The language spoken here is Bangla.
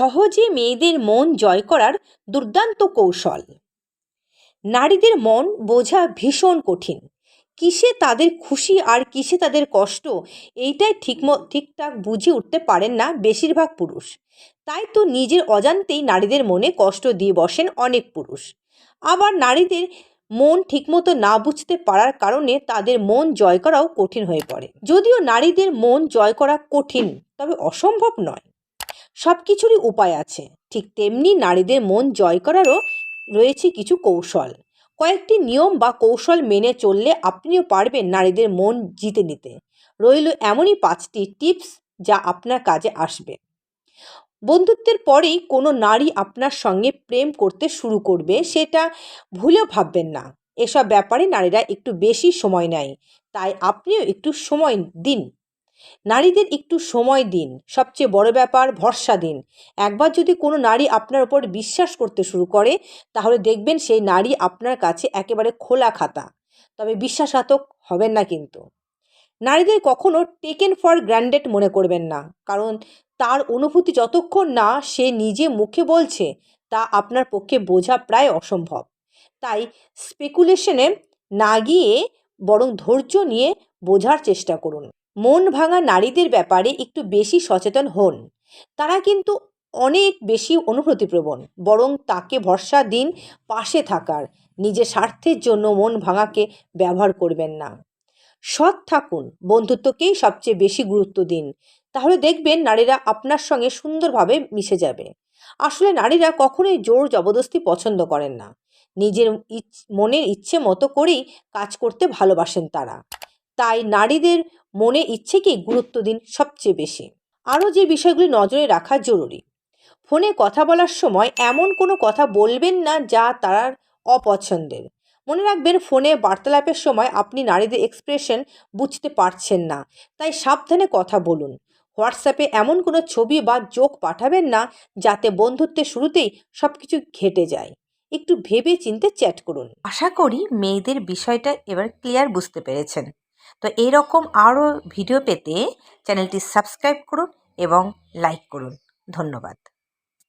সহজে মেয়েদের মন জয় করার দুর্দান্ত কৌশল। নারীদের মন বোঝা ভীষণ কঠিন। কিসে তাদের খুশি আর কিসে তাদের কষ্ট, এইটাই ঠিক ঠিকঠাক বুঝে উঠতে পারেন না বেশিরভাগ পুরুষ। তাই তো নিজের অজান্তেই নারীদের মনে কষ্ট দিয়ে বসেন অনেক পুরুষ। আবার নারীদের মন ঠিকমতো না বুঝতে পারার কারণে তাদের মন জয় করাও কঠিন হয়ে পড়ে। যদিও নারীদের মন জয় করা কঠিন, তবে অসম্ভব নয়। সব কিছুরই উপায় আছে। ঠিক তেমনি নারীদের মন জয় করারও রয়েছে কিছু কৌশল। কয়েকটি নিয়ম বা কৌশল মেনে চললে আপনিও পারবেন নারীদের মন জিতে নিতে। রইল এমনই পাঁচটি টিপস যা আপনার কাজে আসবে। বন্ধুত্বের পরেই কোনো নারী আপনার সঙ্গে প্রেম করতে শুরু করবে সেটা ভুলেও ভাববেন না। এসব ব্যাপারে নারীরা একটু বেশি সময় নেয়। তাই আপনিও একটু সময় দিন। নারীদের একটু সময় দিন। সবচেয়ে বড় ব্যাপার, ভরসা দিন। একবার যদি কোনো নারী আপনার ওপর বিশ্বাস করতে শুরু করে, তাহলে দেখবেন সেই নারী আপনার কাছে একেবারে খোলা খাতা। তবে বিশ্বাসঘাতক হবেন না কিন্তু। নারীদের কখনো টেকেন ফর গ্র্যান্ডেড মনে করবেন না। কারণ তার অনুভূতি যতক্ষণ না সে নিজে মুখে বলছে, তা আপনার পক্ষে বোঝা প্রায় অসম্ভব। তাই স্পেকুলেশনে না গিয়ে বরং ধৈর্য নিয়ে বোঝার চেষ্টা করুন। মন ভাঙা নারীদের ব্যাপারে একটু বেশি সচেতন হন। তারা কিন্তু অনেক বেশি অনুভূতিপ্রবণ, বরং তাকে ভরসা দিন পাশে থাকার, নিজের স্বার্থের জন্য মন ভাঙাকে ব্যবহার করবেন না। সৎ থাকুন, বন্ধুত্বকেই সবচেয়ে বেশি গুরুত্ব দিন। তাহলে দেখবেন নারীরা আপনার সঙ্গে সুন্দরভাবে মিশে যাবে। আসলে নারীরা কখনোই জোর জবরদস্তি পছন্দ করেন না। নিজের মনের ইচ্ছে মতো করেই কাজ করতে ভালোবাসেন তারা। তাই নারীদের মনে ইচ্ছেকেই গুরুত্ব দিন সবচেয়ে বেশি? আরও যে বিষয়গুলি নজরে রাখা জরুরি। ফোনে কথা বলার সময় এমন কোনো কথা বলবেন না যা তার অপছন্দের। মনে রাখবেন ফোনে বার্তালাপের সময় আপনি নারীদের এক্সপ্রেশন বুঝতে পারছেন না, তাই সাবধানে কথা বলুন। হোয়াটসঅ্যাপে এমন কোনো ছবি বা জোক পাঠাবেন না যাতে বন্ধুত্বের শুরুতেই সব কিছু ঘেটে যায়। একটু ভেবে চিনতে চ্যাট করুন। আশা করি মেয়েদের বিষয়টা এবার ক্লিয়ার বুঝতে পেরেছেন। তো এরকম আরও ভিডিও পেতে চ্যানেলটি সাবস্ক্রাইব করুন এবং লাইক করুন। ধন্যবাদ।